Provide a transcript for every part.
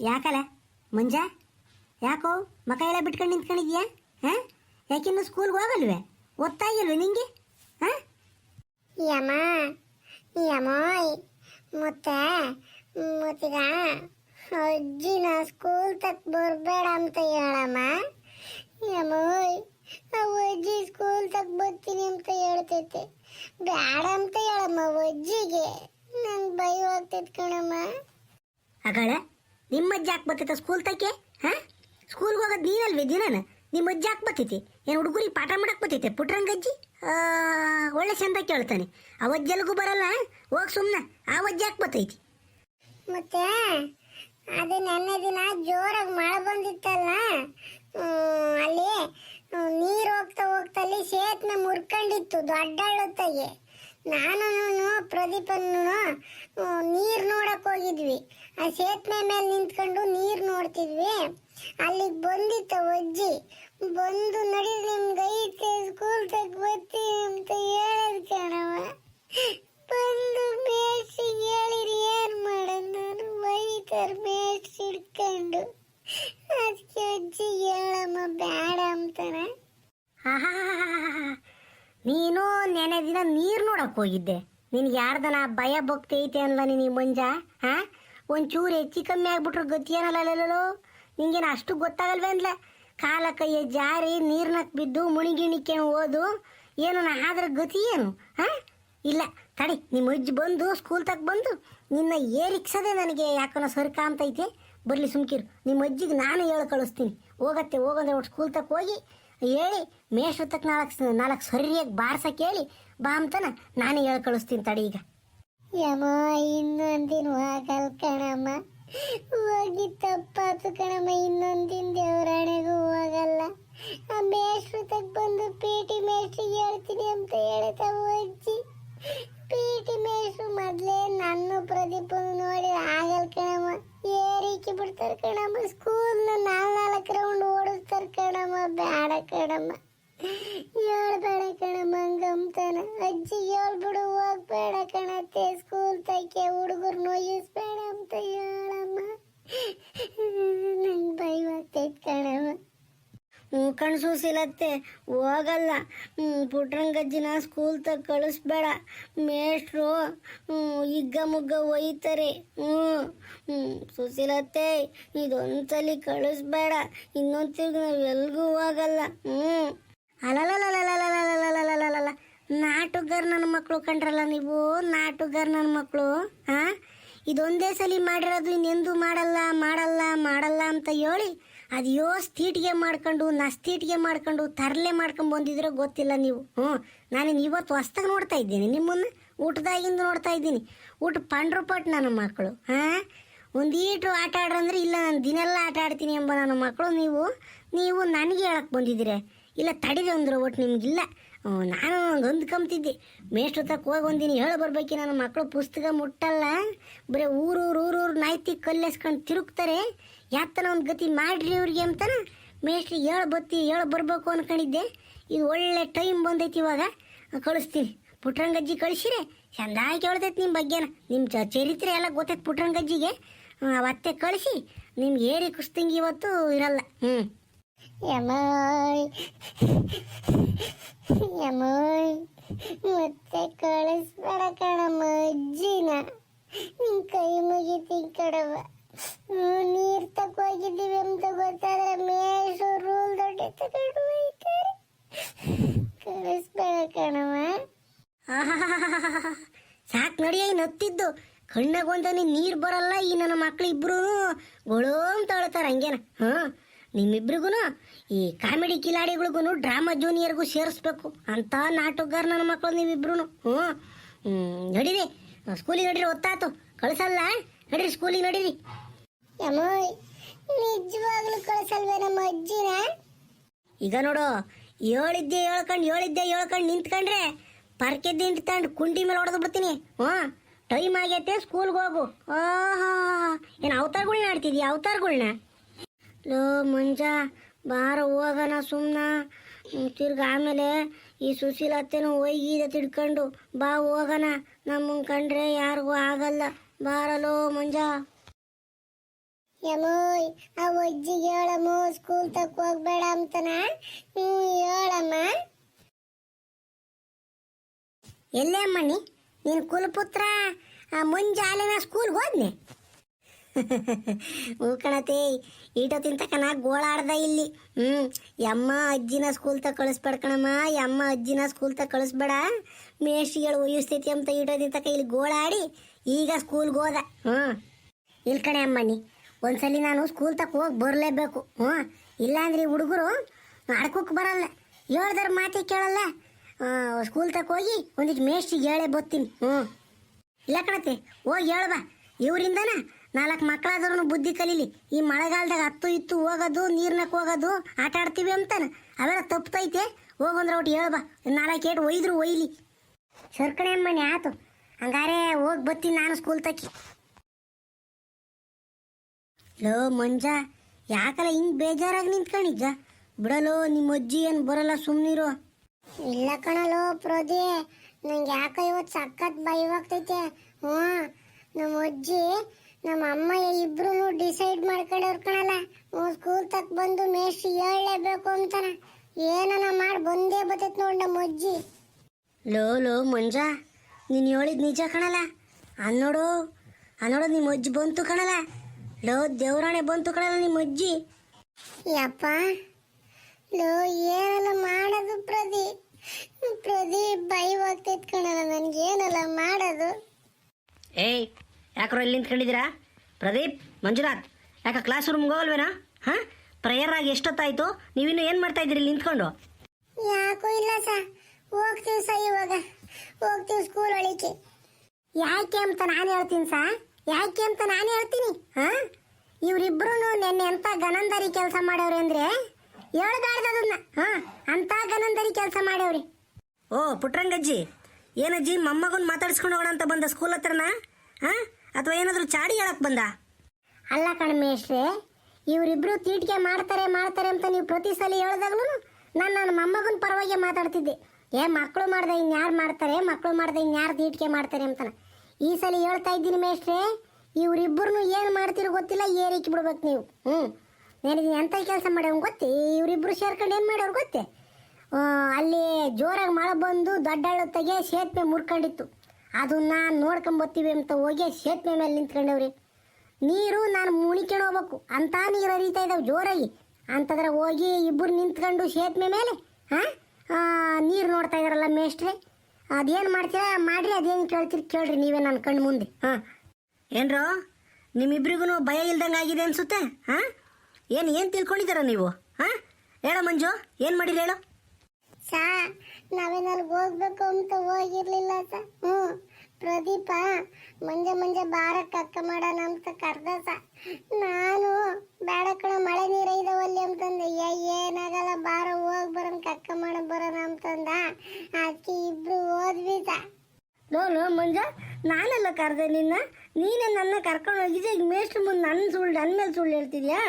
ಯಾಕಲ್ಲ? ಮಂಜ? ಯಾಕೋ ಮಕ ಎಲ್ಲ ಬಿಟ್ಕೊಂಡು ನಿಂತ್ಕೊಂಡಿದ್ಯಾ ಹಾಂ? ಯಾಕಿನ್ನು ಸ್ಕೂಲ್ಗೆ ಹೋಗಲ್ವೇ? ಓದ್ತಾಯಿಲ್ವೇ ನಿಂಗೆ? ಹಾಂ? ಯಮ ಯಮೋಯ್ ಮತ್ತೆ ಮತ್ತೀಗ ಅಜ್ಜಿನ ಸ್ಕೂಲ್ ತಕ್ ಬರ್ಬೇಡ ಅಂತ ಹೇಳಮ್ಮ. ಯಮೋಯ್ ಅಜ್ಜಿ ಸ್ಕೂಲ್ ತಕ್ ಬರ್ತೀನಿ ಅಂತ ಹೇಳ್ತೈತೆ. ಬೇಡ ಅಂತ ಹೇಳಮ್ಮ ಅಜ್ಜಿಗೆ. ನಂಗೆ ಭಯ ಆಗ್ತೈತೆ ಕಣಮ್ಮ. ಅಗಳ? ನಿಮ್ಮ ಅಜ್ಜಿ ಯಾಕೆ ಬರ್ತೈತೆ ಸ್ಕೂಲ್ ತಕ್ಕೆ ಹಾಂ? ಸ್ಕೂಲ್ಗೆ ಹೋಗೋದು ನೀನಲ್ವೇ ದಿನನ? ನಿಮ್ಮ ಅಜ್ಜಿ ಯಾಕೆ ಬರ್ತೈತಿ? ಏನು ಹುಡುಗರಿಗೆ ಪಾಠ ಮಾಡಕ್ಕೆ ಬರ್ತೈತೆ ಪುಟ್ರಂಗಜ್ಜಿ ಒಳ್ಳೆ ಚಂದ ಕೇಳ್ತಾನೆ. ಆ ಅಜ್ಜಲ್ಗೂ ಬರಲ್ಲ ಹೋಗಿ ಸುಮ್ಮನೆ ಆ ಅಜ್ಜಿ ಯಾಕೆ ಬರ್ತೈತಿ? ಮತ್ತೆ, ಅದು ನೆನ್ನೆ ದಿನ ಜೋರಾಗಿ ಮಳೆ ಬಂದಿತ್ತಲ್ಲ? ಅಲ್ಲಿ ನೀರು ಹೋಗ್ತಾ ಹೋಗ್ತಾ ಅಲ್ಲಿ ಸೇತ್ನ ಮುರ್ಕೊಂಡಿತ್ತು ದೊಡ್ಡ ನಾನು ಪ್ರದೀಪನ್ನು ನೀರು ನೋಡಕ್ಕೆ ಹೋಗಿದ್ವಿ. ಆ ಸೇತುವೆ ಮೇಲೆ ನಿಂತ್ಕೊಂಡು ನೀರು ನೋಡ್ತಿದ್ವಿ. ಅಲ್ಲಿಗೆ ಬಂದಿತ್ತು ಅಜ್ಜಿ. ಬಂದು ನಡಿ ನಿಮ್ಗೆ ಐತೆ ಸ್ಕೂಲ್ ತಗ ಬರ್ತೀನಿ ಅಂತ ಹೇಳದ್ ಕಣವ ಬಂದು ಮೇಸಿ ಹೇಳಿರಿ, ಏನು ಮಾಡೋದು ನಾನು? ಬೈತಾರ ಮೇಸ್ ಹಿಡ್ಕೊಂಡು. ಅದಕ್ಕೆ ಅಜ್ಜಿ ಹೇಳಮ್ಮ ಬೇಡ ಅಂತಾನ. ನೀನು ನೆನೆ ದಿನ ನೀರು ನೋಡಕ್ ಹೋಗಿದ್ದೆ. ನಿನ್ಗೆ ಯಾರ್ದನ ಭಯ ಭಕ್ತಿ ಐತೆ ಅನ್ಲ ನಿನಗೆ ಮಂಜ, ಹಾ? ಒಂಚೂರು ಹೆಚ್ಚು ಕಮ್ಮಿ ಆಗ್ಬಿಟ್ರು ಗತಿ ನಿಂಗೇನು ಅಷ್ಟು ಗೊತ್ತಾಗಲ್ವೇ ಅಂದ್ಲ? ಕಾಲ ಕೈಯ ಜಾರಿ ನೀರ್ನಾಗ ಬಿದ್ದು, ಮುಣಿಗಿಣಿಕೆ ಓದು. ಏನು ನಾ ಆದ್ರ ಗತಿ ಏನು? ಹಾ? ಇಲ್ಲ, ತಡಿ, ನಿಮ್ಮ ಅಜ್ಜಿ ಬಂದು ಸ್ಕೂಲ್ ತಗ ಬಂದು, ನಿನ್ನ ಏರಿಕ್ಸದೆ ನನಗೆ ಯಾಕನ ಸರ್ಕ ಅಂತೈತೆ ಬರಲಿ ಸುಮ್ಕಿರು. ನಿಮ್ಮ ಅಜ್ಜಿಗೆ ನಾನು ಹೇಳಿ ಕಳಿಸ್ತೀನಿ. ಹೋಗತ್ತೆ, ಹೋಗಂದ್ರೆ ಒಟ್ಟು ಸ್ಕೂಲ್ ತಕ್ಕ ಹೋಗಿ, ಹೇಳಿ, ಮೇಷ್ಟ್ರ ತಕ್ಕ ನಾಲ್ಕು ನಾಲ್ಕು ಸರಿಯಾಗಿ ಬಾರ್ಸಕ್ಕೆ ಹೇಳಿ ಬಾ ಅಂತನ ನಾನು ಹೇಳಿ ಕಳಿಸ್ತೀನಿ ತಡಿ ಈಗ. ಯಮ್ಮ ಇನ್ನೊಂದಿನ ಹೋಗಲ್ ಬೇಡ ಕಣಮ್ಮ. ಹೇಳ್ಬೇಡ ಕಣಮ್ಮ, ಹಂಗಂತಾನ. ಅಜ್ಜಿ ಹೇಳ್ಬಿಡು ಹೋಗ್ಬೇಡ ಕಣತ್ತೆ ಸ್ಕೂಲ್ ತಕ್ಕೆ ಹುಡುಗರು ನೋಯಿಸ್ಬೇಡ ಅಂತ ಹೇಳಮ್ಮ. ನಂಗೆ ಭಯವಾಗ್ತೈತೆ ಕಣಮ್ಮ. ಹ್ಞೂ ಕಣ್ಸೂಸಿಲತ್ತೆ ಹೋಗಲ್ಲ. ಪುಟ್ರಂಗಜ್ಜಿನ ಸ್ಕೂಲ್ ತಗ ಕಳಿಸ್ಬೇಡ. ಮೇಷ್ಟ್ರು ಹಿಗ್ಗ ಮುಗ್ಗ ಒಯ್ತಾರೆ. ಹ್ಞೂ ಸುಶೀಲತ್ತೆ ಇದೊಂದ್ಸಲಿ ಕಳಿಸ್ಬೇಡ. ಇನ್ನೊಂದು ತಿರ್ಗಿ ನಾವು ಎಲ್ಗೂ ಹೋಗಲ್ಲ. ಹ್ಞೂ ಅಲಲಲಲಲಲಲಲಲಲಲಲಲ ನಾಟುಗಾರ್ ನನ್ನ ಮಕ್ಕಳು ಕಂಡ್ರಲ್ಲ ನೀವು? ನಾಟುಗಾರ್ ನನ್ನ ಮಕ್ಕಳು ಹಾಂ ಇದೊಂದೇ ಸಲಿ ಮಾಡಿರೋದು ಇನ್ನೆಂದು ಮಾಡಲ್ಲ ಮಾಡಲ್ಲ ಮಾಡಲ್ಲ ಅಂತ ಹೇಳಿ ಅದು ಯೋ ಸ್ಥೀಟಿಗೆ ಮಾಡ್ಕೊಂಡು ನಸ್ತೀಟಿಗೆ ಮಾಡ್ಕೊಂಡು, ತರಲೆ ಮಾಡ್ಕೊಂಡು ಬಂದಿದ್ರೆ ಗೊತ್ತಿಲ್ಲ ನೀವು. ಹ್ಞೂ, ನಾನು ಇವತ್ತು ಹೊಸ್ದಾಗಿ ನೋಡ್ತಾ ಇದ್ದೀನಿ, ನಿಮ್ಮನ್ನು ಊಟದಾಗಿಂದ ನೋಡ್ತಾ ಇದ್ದೀನಿ. ಊಟ ಪಂಡ್ರು ಪಟ್ಟು ನನ್ನ ಮಕ್ಕಳು, ಹಾಂ? ಒಂದೀಟು ಆಟ ಆಡ್ರಂದ್ರೆ ಇಲ್ಲ, ನಾನು ದಿನೆಲ್ಲ ಆಟ ಆಡ್ತೀನಿ ಎಂಬ ನನ್ನ ಮಕ್ಕಳು ನೀವು ನೀವು ನನಗೆ ಹೇಳಕ್ಕೆ ಬಂದಿದ್ದೀರಿ. ಇಲ್ಲ ತಡಿದೆ ಅಂದ್ರೆ, ಒಟ್ಟು ನಿಮ್ಗಿಲ್ಲ. ನಾನು ಒಂದು ಹೊಂದ್ಕೊಂತಿದ್ದೆ ಮೇಷ್ಟ್ರ ತಕ್ಕ ಹೋಗಿ ಒಂದಿನಿ ಹೇಳಿ ಬರ್ಬೇಕು ನನ್ನ ಮಕ್ಕಳು, ಪುಸ್ತಕ ಮುಟ್ಟಲ್ಲ. ಬರೀ ಊರೂರು ಊರೂರು ನಾಯ್ತಿ ಕಲ್ಲೆಸ್ಕೊಂಡು ತಿರುಗ್ತಾರೆ. ಯಾತನ ಒಂದು ಗತಿ ಮಾಡ್ರಿ ಇವ್ರಿಗೆ ಅಂತಾನ ಮೇಸ್ಟ್ರಿ ಹೇಳ ಬತ್ತಿ ಹೇಳ ಬರ್ಬೇಕು ಅನ್ಕೊಂಡಿದ್ದೆ. ಇದು ಒಳ್ಳೆ ಟೈಮ್ ಬಂದೈತಿ ಇವಾಗ. ಕಳಿಸ್ತೀನಿ. ಪುಟ್ರಂಗಜ್ಜಿ ಕಳಿಸಿರಿ ಚಂದಾಗಿ ಕೇಳ್ತೈತಿ ನಿಮ್ಮ ಬಗ್ಗೆನ. ನಿಮ್ಮ ಚರಿತ್ರೆ ಎಲ್ಲ ಗೊತ್ತೈತೆ ಪುಟ್ರಂಗಜ್ಜಿಗೆ ಅತ್ತೆ ಅವತ್ತೆ ಕಳಿಸಿ ನಿಮ್ಗೆ ಏರಿ ಕುಸ್ತಂಗಿ ಇವತ್ತು ಇರಲ್ಲ. ಹ್ಞೂ ಯಮಾಯ್. ಯಮಾಯ್. ಮತ್ತೆ ಕಳಿಸ್ಬೇಡ ಕಣಮ್ಮ ಅಜ್ಜಿನ. ನಿನ್ ಕೈ ಮುಗಿತೀನಿ ಕಣವ ನೀರ್ ತಗೋಗಿದ್ದೀವಿ ಅಂತ ಗೊತ್ತಾದ್ರೆ ಮೇಷು ರೂಲ್ ಕಣವ ಸಾಕು ನಡಿಯ ನತ್ತಿದ್ದು ಕಣ್ಣಾಗ ಒಂದನಿ ನೀರು ಬರಲ್ಲ ಈ ನನ್ನ ಮಕ್ಳು ಇಬ್ರು. ಗೊಳೋಂ ಅಂತ ಅಳ್ತಾರ ಹಂಗೇನ. ಹಾಂ ನಿಮ್ಮಿಬ್ರಿಗೂ ಈ ಕಾಮಿಡಿ ಕಿಲಾಡಿಗಳಿಗೂ ಡ್ರಾಮಾ ಜೂನಿಯರ್ಗೂ ಸೇರಿಸ್ಬೇಕು ಅಂತ ನಾಟಕಗಾರ ನನ್ನ ಮಕ್ಕಳು ನೀವಿಬ್ರು ಹ್ಞೂ ನಡೀರಿ. ಸ್ಕೂಲಿಗೆ ನಡೀರಿ ಒತ್ತಾತು ಕಳಿಸಲ್ಲ? ನಡೀರಿ, ಸ್ಕೂಲಿಗೆ ನಡೀರಿ. ನಿಜವಾಗ್ಲೂ ಕಳಿಸಲ್ವೇ ನಮ್ಮ ಈಗ ನೋಡು ಹೇಳಿದ್ದೆ ಹೇಳ್ಕೊಂಡು ಹೇಳಿದ್ದೆ ಹೇಳ್ಕೊಂಡು ನಿಂತ್ಕೊಂಡ್ರೆ ಪರ್ಕೆದ್ದು ನಿಂತ್ಕೊಂಡು ಕುಂಡಿ ಮೇಲೆ ಹೊಡೆದು ಬಿಡ್ತೀನಿ. ಹ್ಞೂ, ಟೈಮ್ ಆಗೈತೆ, ಸ್ಕೂಲ್ಗೆ ಹೋಗು. ಆಹಾ, ಏನು ಅವತಾರಗಳ್ನ ಆಡ್ತಿದ್ಯಾ, ಅವತಾರಗಳ್ನ? ಲೋ, ಮಂಜ, ಬಾರ ಹೋಗೋಣ ಸುಮ್ಮನ ತಿರ್ಗ ಆಮೇಲೆ ಈ ಸುಶೀಲತ್ತೆನೂ ಒಯ್ಗೀದ ತಿಡ್ಕೊಂಡು ಬಾ ಹೋಗೋಣ. ನಮ್ಮ ಕಂಡ್ರೆ ಯಾರಿಗೂ ಆಗಲ್ಲ. ಬಾರಲೋ, ಮಂಜ. ಯಮೋಯ್ ಆ ಅಜ್ಜಿಗೆ ಹೇಳಮ್ಮ ಸ್ಕೂಲ್ ತಕ್ಕ ಹೋಗ್ಬೇಡ ಅಂತನ? ಹ್ಞೂ ಹೇಳಮ್ಮ. ಎಲ್ಲೇ ಅಮ್ಮಣ್ಣಿ ನೀನು ಕುಲಪುತ್ರ? ಆ, ಮುಂಜಾನೆ ನಾ ಸ್ಕೂಲ್ಗೆ ಹೋದ್ನೆ? ಹೂಕಣತಿ ಈಟೋ ತಿಂತಕ ತಕ ನಾ ಗೋಳಾಡ್ದ ಇಲ್ಲಿ. ಹ್ಞೂ ಯಮ್ಮ ಅಜ್ಜಿನ ಸ್ಕೂಲ್ ತಗ ಕಳಿಸ್ಬೇಡ ಕಣಮ್ಮ ಯಮ್ಮ ಅಜ್ಜಿನ ಸ್ಕೂಲ್ ತಗ ಕಳಿಸ್ಬೇಡ. ಮೇಷ್ಟಿಗಳು ಉಯಿಸ್ತೈತಿ ಅಂತ ಈಟೋ ತಿಂತಕ ಇಲ್ಲಿ ಗೋಳಾಡಿ ಈಗ ಸ್ಕೂಲ್ಗೆ ಹೋದ. ಹ್ಞೂ ಇಲ್ಲಿ ಕಣೆ ಅಮ್ಮಣ್ಣಿ ಒಂದ್ಸಲಿ ನಾನು ಸ್ಕೂಲ್ ತಕ ಹೋಗಿ ಬರಲೇಬೇಕು. ಹ್ಞೂ? ಇಲ್ಲಾಂದ್ರೆ ಈ ಹುಡುಗರು ಆಡ್ಕೋಕ್ ಬರಲ್ಲ. ಹೇಳ್ದಾರ ಮಾತಿ ಕೇಳಲ್ಲ. ಸ್ಕೂಲ್ ತಕ ಹೋಗಿ ಒಂದಿಷ್ಟು ಮೇಷ್ಟಿಗೆ ಹೇಳೇ ಬರ್ತೀನಿ ಹ್ಞೂ? ಇಲ್ಲ ಕಣತಿ ಹೋಗಿ ಹೇಳ್ಬಾ ಇವರಿಂದನ ನಾಲ್ಕು ಮಕ್ಕಳಾದ್ರೂ ಬುದ್ಧಿ ಕಲೀಲಿ. ಈ ಮಳೆಗಾಲದಾಗ ಹತ್ತು ಇತ್ತು ಹೋಗೋದು ನೀರ್ನಕ್ಕೆ ಹೋಗೋದು, ಆಟ ಆಡ್ತೀವಿ ಅಂತಾನೆ. ಅವೆಲ್ಲ ತಪ್ಪತೈತೆ ಹೋಗಂದ್ರೆ ಒಟ್ಟು ಹೇಳ್ಬಾ ನಾಲ್ಕು ಏಟು ಒಯ್ದ್ರು ಒಯ್ಲಿ. ಸರ್ಕಣೆ ಅಮ್ಮನಿ, ಆತು. ಹಂಗಾರೆ ಹೋಗಿ ಬರ್ತೀನಿ ನಾನು ಸ್ಕೂಲ್ ತಕ್ಕಿ ಲೋ ಮಂಜ ಯಾಕಲ್ಲ ಹಿಂಗ್ ಬೇಜಾರಾಗಿ ನಿಂತ್ಕೊಂಡಿದ್ದ? ಬಿಡಲೋ, ನಿಮ್ಮ ಅಜ್ಜಿ ಏನು ಬರಲ್ಲ ಸುಮ್ನಿರು. ಇಲ್ಲ ಕಣಲೋ ಪ್ರೋದಿ ನಂಗೆ ಯಾಕೋ ಇವತ್ತು ಸಖತ್ ಭಯವಾಗ್ತೈತೆ ಹ್ಞೂ, ನಮ್ಮ ಅಜ್ಜಿ, ನಮ್ಮ ಅಮ್ಮ ಇಬ್ರು ಡಿಸೈಡ್ ಮಾಡ್ಕೊಂಡವ್ರು ಕಣಲ್ಲ ಹ್ಞೂ, ಸ್ಕೂಲ್ ತಕ್ ಬಂದು ಮೇಸ್ಟ್ರಿ ಹೇಳಲೇಬೇಕು ಅಂತಾನ. ಏನನ ಮಾಡಿ ಬಂದೇ ಬರ್ತೈತೆ ನೋಡಿ ನಮ್ಮ ಅಜ್ಜಿ. ಲೋ ಲೋ ಮಂಜ, ನೀನು ಹೇಳಿದ್ ನಿಜ ಕಣಲ್ಲ ಅನ್ನೋಡು ಅನ್ನೋಡು ನಿಮ್ಮ ಅಜ್ಜಿ ಬಂತು ಕಣಲ್ಲ ಲೋ ದೇವ್ರಾಣೆ ಬಂತು ಕಣಲ್ಲ ನಿಮ್ಮ ಅಜ್ಜಿ. ಯಪ್ಪ ಲೋ ಏನೆಲ್ಲ ಮಾಡೋದು ಪ್ರದಿ? ಪ್ರದಿ ಭಯವಾಗ್ತೈತೆ ಕಣಲ್ಲ ನನಗೆ ಏನಲ್ಲ ಮಾಡೋದು? ಏಯ್ ಯಾಕ್ರೋ ಇಲ್ಲಿ ನಿಂತ್ಕೊಂಡಿದ್ದೀರಾ? ಪ್ರದೀಪ್ ಮಂಜುನಾಥ್ ಯಾಕೆ ಕ್ಲಾಸ್ ರೂಮ್ಗೆ ಹೋಗಲ್ವೇನಾ? ಹಾಂ? ಪ್ರೇಯರ್ ಆಗಿ ಎಷ್ಟೊತ್ತಾಯ್ತು? ನೀವಿನ್ನು ಏನು ಮಾಡ್ತಾ ಇದ್ದೀರಿ ಇಲ್ಲಿ ನಿಂತ್ಕೊಂಡು? ಯಾಕೂ ಇಲ್ಲ ಸ ಹೋಗ್ತೀವಿ ಸ ಇವಾಗ. ಹೋಗ್ತೀವಿ ಸ್ಕೂಲ್ ಒಳಿಕೆ ಯಾಕೆ ಅಂತ ನಾನು ಹೇಳ್ತೀನಿ ಸಾ. ಯಾಕೆ ಅಂತ ನಾನು ಹೇಳ್ತೀನಿ ಹಾ? ಇವರಿಬ್ರು ನೆನ್ನೆ ಎಂತ ಗನಂದರಿ ಕೆಲಸ ಮಾಡ್ಯವ್ರಿ ಅಂದ್ರೆ ಹೇಳ್ಬಾರ್ದು ಅದನ್ನ ಹಾ? ಅಂತ ಗನಂದರಿ ಕೆಲಸ ಮಾಡ್ಯವ್ರಿ ಓ ಪುಟ್ರಂಗಜ್ಜಿ ಏನಜ್ಜಿ ಮೊಮ್ಮಗನ್ ಮಾತಾಡ್ಸ್ಕೊಂಡು ಹೋಗೋಣ ಅಂತ ಬಂದ ಸ್ಕೂಲ್ ಹತ್ರನ? ಹಾ? ಅಥವಾ ಏನಾದರೂ ಚಾಡಿ ಹೇಳಕ್ ಬಂದ? ಅಲ್ಲ ಕಣ್ಮೇಶ್ರೆ ಇವರಿಬ್ರು ತೀಟಿಗೆ ಮಾಡ್ತಾರೆ ಮಾಡ್ತಾರೆ ಅಂತ ನೀವು ಪ್ರತಿ ಸಲ ಹೇಳ್ದಾಗ್ಲೂ ನಾನು ನನ್ನ ಮೊಮ್ಮಗನ ಪರವಾಗಿ ಮಾತಾಡ್ತಿದ್ದೆ. ಏ ಮಕ್ಕಳು ಮಾಡ್ದೆ ಇನ್ಯಾರು ಮಾಡ್ತಾರೆ ಮಕ್ಕಳು ಮಾಡ್ದೆ ಇನ್ಯಾರು ತೀಟಿಗೆ ಮಾಡ್ತಾರೆ ಅಂತಾನ. ಈ ಸಲ ಹೇಳ್ತಾ ಇದ್ದೀನಿ ಮೇಷ್ಟ್ರೆ ಇವರಿಬ್ಬರನ್ನು ಏನು ಮಾಡ್ತಿರೋ ಗೊತ್ತಿಲ್ಲ ಏರಿಕೆ ಬಿಡ್ಬೇಕು ನೀವು. ಹ್ಞೂ ನನಗೆ ಎಂಥ ಕೆಲಸ ಮಾಡೋ ಗೊತ್ತೇ? ಇವರಿಬ್ಬರು ಸೇರ್ಕೊಂಡು ಏನು ಮಾಡೋರು ಗೊತ್ತೇ? ಅಲ್ಲಿ ಜೋರಾಗಿ ಮಳೆ ಬಂದು ದೊಡ್ಡ ಹಳ್ಳತ್ತಾಗೆ ಸೇತುವೆ ಮುರ್ಕೊಂಡಿತ್ತು ಅದನ್ನ ನೋಡ್ಕೊಂಬತ್ತೀವಿ ಅಂತ ಹೋಗಿ ಸೇತುವೆ ಮೇಲೆ ನಿಂತ್ಕೊಂಡವ್ರಿ. ನೀರು ನಾನು ಮುಣಿಕೊಂಡು ಹೋಗ್ಬೇಕು. ಅಂತ ನೀರು ಹರಿತಾ ಇದ್ದಾವೆ ಜೋರಾಗಿ. ಅಂತಂದ್ರೆ ಹೋಗಿ ಇಬ್ಬರು ನಿಂತ್ಕೊಂಡು ಸೇತುವೆ ಮೇಲೆ ಹಾಂ ನೀರು ನೋಡ್ತಾ ಇದ್ದಾರಲ್ಲ ಮೇಷ್ಟ್ರೆ. ಅದೇನು ಮಾಡ್ತೀರ? ಮಾಡ್ರಿ, ಅದೇನು ಕೇಳ್ತೀರಿ, ಕೇಳ್ರಿ ನೀವೇ ನನ್ನ ಕಣ್ಣು ಮುಂದೆ. ಹಾಂ. ಏನ್ರೋ? ನಿಮ್ಮಿಬ್ರಿಗೂ ಭಯ ಇಲ್ದಂಗೆ ಆಗಿದೆ ಅನ್ಸುತ್ತೆ? ಹಾಂ? ಏನು ಏನು ತಿಳ್ಕೊಂಡಿದ್ದೀರ ನೀವು? ಹಾಂ? ಹೇಳ ಮಂಜು, ಏನು ಮಾಡಿರಿ ಹೇಳು? ಸಾ ನಾವೇನಲ್ಲಿ ಹೋಗ್ಬೇಕು ಅಂತ ಹೋಗಿರ್ಲಿಲ್ಲ ಸ. ಹ್ಞೂ. ಪ್ರದೀಪ, ಮಂಜೆ ಮಂಜೆ ಬಾರಕ್ಕೆ ಅಕ್ಕ ಮಾಡೋಣ ಅಂತ ಕರ್ದ ಸ. ಮಂಜ ನಾನೆಲ್ಲ ಕರೆದೆ ನಿನ್ನ. ನೀನೇ ನನ್ನ ಕರ್ಕೊಂಡು ಹೋಗಿದ್ದೆ ಈಗ ಮೇಷ್ಟ್ರ ಮುಂದೆ ನನ್ನ ಸುಳ್ಳು ನನ್ನ ಮೇಲೆ ಸುಳ್ಳು ಹೇಳ್ತಿದ್ಯಾ?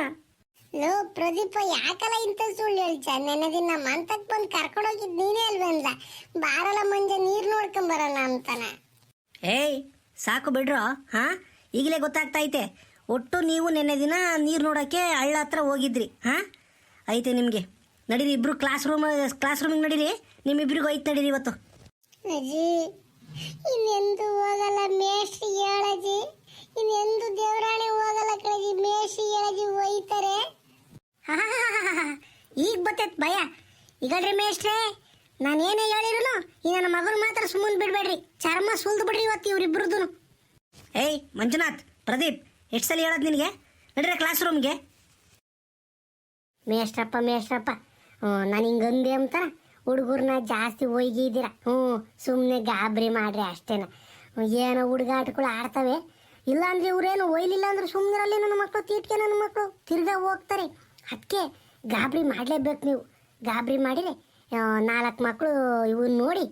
ಲೋ ಪ್ರದೀಪ ಯಾಕಲ್ಲ ಇಂಥ ಸುಳ್ಳು ಹೇಳ್ಚ ನೆನ್ನೆ ದಿನ ಮಂತಕ್ ಬಂದು ಕರ್ಕೊಂಡು ಹೋಗಿದ್ ನೀನೇ ಅಲ್ವೇನ್ಲ ಬಾರಲ್ಲ ಮಂಜ ನೀರು ನೋಡ್ಕೊಂಡ್ ಬರೋಣ ಅಂತಾನ. ಏಯ್ ಸಾಕು ಬಿಡ್ರೋ ಹಾ? ಈಗಲೇ ಗೊತ್ತಾಗ್ತಾ ಐತೆ ಒಟ್ಟು ನೀವು ನೆನ್ನೆ ದಿನ ನೀರು ನೋಡೋಕ್ಕೆ ಹಳ್ಳ ಹತ್ರ ಹೋಗಿದ್ರಿ ಹಾ? ಐತೆ ನಿಮಗೆ. ನಡೀರಿ ಇಬ್ರು ಕ್ಲಾಸ್ ರೂಮ್ ಕ್ಲಾಸ್ ರೂಮಿಗೆ ನಡೀರಿ. ನಿಮ್ಮಿಬ್ರಿಗೂ ಐತೆ ನಡೀರಿ ಇವತ್ತು. ಅಜ್ಜಿ ಇನ್ನೆಂದು ಹೋಗಲ್ಲ ಮೇಷ್ಟ್ರಿ ಹೇಳಜಿ. ಇನ್ನೆಂದು ದೇವರಾಣಿ ಹೋಗಲ್ಲ ಕಣಜಿ ಮೇಷ್ಟ್ರಿ ಹೇಳಜಿ ಒಯ್ತಾರೆ. ಈಗ ಬತ್ತೈತ್ ಭಯ. ಈಗಲ್ರಿ ಮೇಷ್ಟ್ರೆ ನಾನೇನೇ ಹೇಳಿರುನು, ಈ ನನ್ನ ಮಗನ ಮಾತ್ರ ಸುಮ್ಮನೆ ಬಿಡಬೇಡ್ರಿ. ಚರ್ಮ ಸುಲ್ದು ಬಿಡ್ರಿ ಇವತ್ತು ಇವ್ರಿಬ್ರದ್ದು ಏಯ್, ಮಂಜುನಾಥ್, ಪ್ರದೀಪ್, ಎಷ್ಟು ಸಲ ಹೇಳೋದು ನಿನಗೆ? ನಡ್ರೆ ಕ್ಲಾಸ್ ರೂಮ್ಗೆ ಮೇಷ್ಟ್ರಪ್ಪ ಮೇಷ್ಟ್ರಪ್ಪ. ನಾನು ಹಿಂಗೆ ಅಂದೆ ಹುಡುಗರ್ನ ಜಾಸ್ತಿ ಒಯ್ಗಿದ್ದೀರ. ಹ್ಞೂ ಸುಮ್ಮನೆ ಗಾಬರಿ ಮಾಡ್ರಿ ಅಷ್ಟೇನ. ಏನೋ ಹುಡುಗಾಟಗಳು ಆಡ್ತವೆ. ಇಲ್ಲಾಂದ್ರೆ ಇವ್ರೇನು ಒಯ್ಲಿಲ್ಲ ಅಂದ್ರೆ ಸುಮ್ಮನೆ ನನ್ನ ಮಕ್ಕಳು ತೀಟ್ಕೆ ನನ್ನ ಮಕ್ಕಳು ತಿರ್ಗಾ ಹೋಗ್ತಾರೆ. ಅದಕ್ಕೆ ಗಾಬರಿ ಮಾಡಲೇಬೇಕು ನೀವು. ಗಾಬರಿ ಮಾಡಿರಿ ನಾಲ್ಕು ಮಕ್ಕಳು ಇವನ್ನ ನೋಡಿ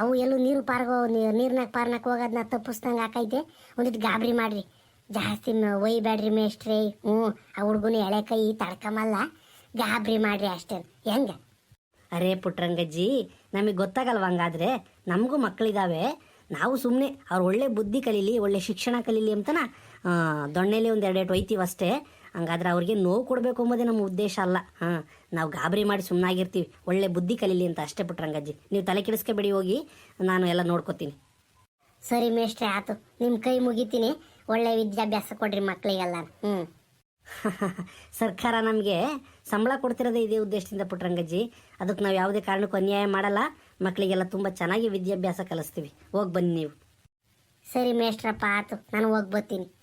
ಅವು ಎಲ್ಲೂ ನೀರು ಪಾರ್ಗೋ ನೀರ್ನಾಗ ಪಾರ್ನಾಗ ಹೋಗೋದನ್ನ ತಪ್ಪಿಸ್ದಂಗೆ ಹಾಕೈತೆ ಒಂದಿಟ್ಟು ಗಾಬರಿ ಮಾಡ್ರಿ. ಜಾಸ್ತಿ ಒಯ್ಬೇಡ್ರಿ ಮೇಷ್ಟ್ರಿ. ಹ್ಞೂ ಆ ಹುಡುಗನ ಎಳೆ ಕೈ ತಡ್ಕಮಲ್ಲ. ಗಾಬರಿ ಮಾಡ್ರಿ ಅಷ್ಟೇ ಹೆಂಗ? ಅರೇ ಪುಟ್ರಂಗಜ್ಜಿ ನಮಗೆ ಗೊತ್ತಾಗಲ್ವ ಹಂಗಾದ್ರೆ? ನಮಗೂ ಮಕ್ಕಳಿದಾವೆ. ನಾವು ಸುಮ್ಮನೆ ಅವ್ರು ಒಳ್ಳೆ ಬುದ್ಧಿ ಕಲೀಲಿ, ಒಳ್ಳೆ ಶಿಕ್ಷಣ ಕಲೀಲಿ ಅಂತನ ದೊಣ್ಣೆಲಿ ಒಂದು ಎರಡೆರಡು ಒಯ್ತೀವಿ ಅಷ್ಟೇ. ಹಂಗಾದ್ರೆ ಅವ್ರಿಗೆ ನೋವು ಕೊಡಬೇಕು ಅಂಬೋದೇ ನಮ್ಮ ಉದ್ದೇಶ ಅಲ್ಲ. ಹಾಂ, ನಾವು ಗಾಬರಿ ಮಾಡಿ ಸುಮ್ಮನಾಗಿರ್ತೀವಿ ಒಳ್ಳೆ ಬುದ್ಧಿ ಕಲೀಲಿ ಅಂತ ಅಷ್ಟೇ ಪುಟ್ರಂಗಜ್ಜಿ ನೀವು ತಲೆ ಕೆಡಿಸ್ಕೊಬೇಡಿ ಹೋಗಿ, ನಾನು ಎಲ್ಲ ನೋಡ್ಕೋತೀನಿ. ಸರಿ ಮೇಷ್ಟ್ರೆ, ಆತು. ನಿಮ್ಮ ಕೈ ಮುಗಿತೀನಿ. ಒಳ್ಳೆ ವಿದ್ಯಾಭ್ಯಾಸ ಕೊಡ್ರಿ ಮಕ್ಕಳಿಗೆಲ್ಲ ಹ್ಞೂ ಸರ್ಕಾರ ನಮಗೆ ಸಂಬಳ ಕೊಡ್ತಿರೋದೇ ಇದೇ ಉದ್ದೇಶದಿಂದ ಪುಟ್ರಂಗಜ್ಜಿ ಅದಕ್ಕೆ ನಾವು ಯಾವುದೇ ಕಾರಣಕ್ಕೂ ಅನ್ಯಾಯ ಮಾಡಲ್ಲ. ಮಕ್ಕಳಿಗೆಲ್ಲ ತುಂಬ ಚೆನ್ನಾಗಿ ವಿದ್ಯಾಭ್ಯಾಸ ಕಲಿಸ್ತೀವಿ. ಹೋಗಿ ಬನ್ನಿ ನೀವು. ಸರಿ ಮೇಷ್ಟ್ರಪ್ಪ, ಆತು. ನಾನು ಹೋಗಿ ಬರ್ತೀನಿ.